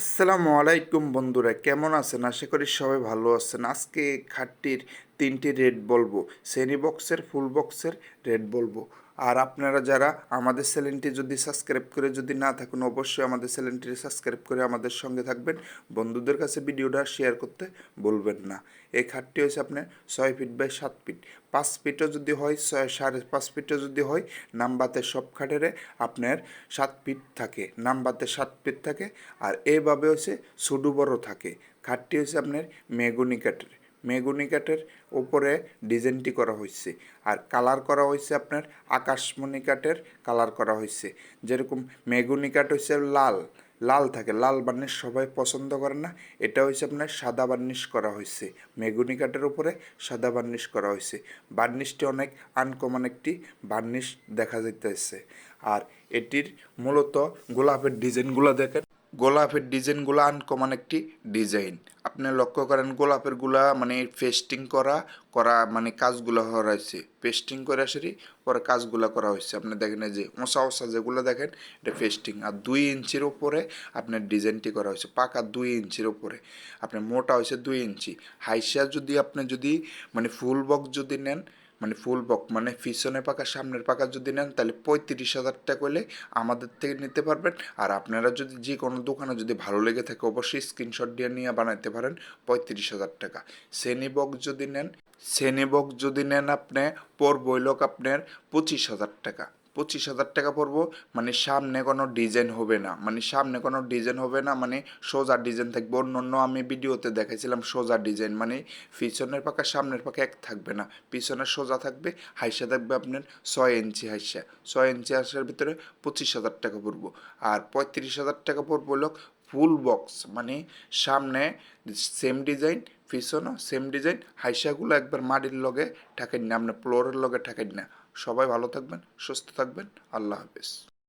আসসালামু আলাইকুম বন্ধুরা কেমন আছেন? আশা করি সবাই ভালো আছেন। আজকে খাটটির তিনটি রেড বলব সেনি বক্সের, ফুল বক্সের রেড বলব। আর আপনারা যারা আমাদের চ্যানেলটি যদি সাবস্ক্রাইব করে যদি না থাকুন, অবশ্যই আমাদের চ্যানেলটি সাবস্ক্রাইব করে আমাদের সঙ্গে থাকবেন। বন্ধুদের কাছে ভিডিওটা শেয়ার করতে বলবেন না। এই খাটটি হচ্ছে আপনার ছয় ফিট বাই সাত ফিট। পাঁচ ফিটও যদি হয়, ছয়, সাড়ে পাঁচ ফিটও যদি হয় নাম্বাতে সব খাটেরে আপনার সাত ফিট থাকে নাম্বাতে সাত ফিট থাকে। আর এভাবে হচ্ছে সুডু বড় থাকে। খাটটি হচ্ছে আপনার মেগুনি কাঠের। মেগুনি কাঠের উপরে ডিজাইনটি করা হয়েছে আর কালার করা হয়েছে আপনার আকাশমণি কাঠের কালার করা হয়েছে যেরকম মেগুনি কাঠ হচ্ছে লাল লাল থাকে। লাল বার্নিশ সবাই পছন্দ করে না। এটা হচ্ছে আপনার সাদা বার্নিশ করা হয়েছে মেগুনি কাঠের উপরে সাদা বার্নিশ করা হয়েছে বার্নিশটি অনেক আনকমন একটি বার্নিশ দেখা যাইতেছে। আর এটির মূলত গোলাপের ডিজাইনগুলো দেখেন। গোলাপের ডিজাইনগুলো আনকমন একটি ডিজাইন। আপনি লক্ষ্য করেন গোলাপেরগুলা মানে পেস্টিং করা করা মানে কাজগুলো হয়েছে পেস্টিং করে আসেরই পরে কাজগুলো করা হয়েছে। আপনি দেখেন যে ওসা ওসা যেগুলো দেখেন, এটা পেস্টিং আর দুই ইঞ্চির উপরে আপনার ডিজাইনটি করা হয়েছে, পাকা দুই ইঞ্চির উপরে। আপনার মোটা হয়েছে দুই ইঞ্চি। হাইসা যদি আপনি যদি মানে ফুল বক্স যদি নেন মানে ফুল বক মানে পিছনের পাকা, সামনের পাকা যদি নেন, তাহলে পঁয়ত্রিশ হাজার টাকা হলে আমাদের থেকে নিতে পারবেন। আর আপনারা যদি যে কোনো দোকানে যদি ভালো লেগে থাকে, অবশ্যই স্ক্রিনশট দিয়ে নিয়ে বানাইতে পারেন পঁয়ত্রিশ হাজার টাকা। বক যদি নেন বক যদি নেন আপনি পর বইলক আপনার পঁচিশ হাজার টাকা। পঁচিশ হাজার টাকা পড়ব। মানে সামনে কোনো ডিজাইন হবে না। মানে সামনে কোনো ডিজাইন হবে না মানে সোজা ডিজাইন থাকবে। অন্য অন্য আমি ভিডিওতে দেখাইছিলাম সোজা ডিজাইন। মানে পিছনের পাকা সামনের পাকা এক থাকবে না। পিছনে সোজা থাকবে, হাইসা থাকবে আপনার ছয় ইঞ্চি হাইসা। ছয় ইঞ্চি হাইসার ভিতরে পঁচিশ হাজার টাকা পড়ব। আর পঁয়ত্রিশ হাজার টাকা পড়ব লোক ফুল বক্স। মানে সামনে সেম ডিজাইন পিছনও সেম ডিজাইন হাইসাগুলো একবার মাটির লগে ঠাকেন না আপনার ফ্লোরের লগে ঠাকেন না। সবাই ভালো থাকবেন, সুস্থ থাকবেন, আল্লাহ হাফিজ।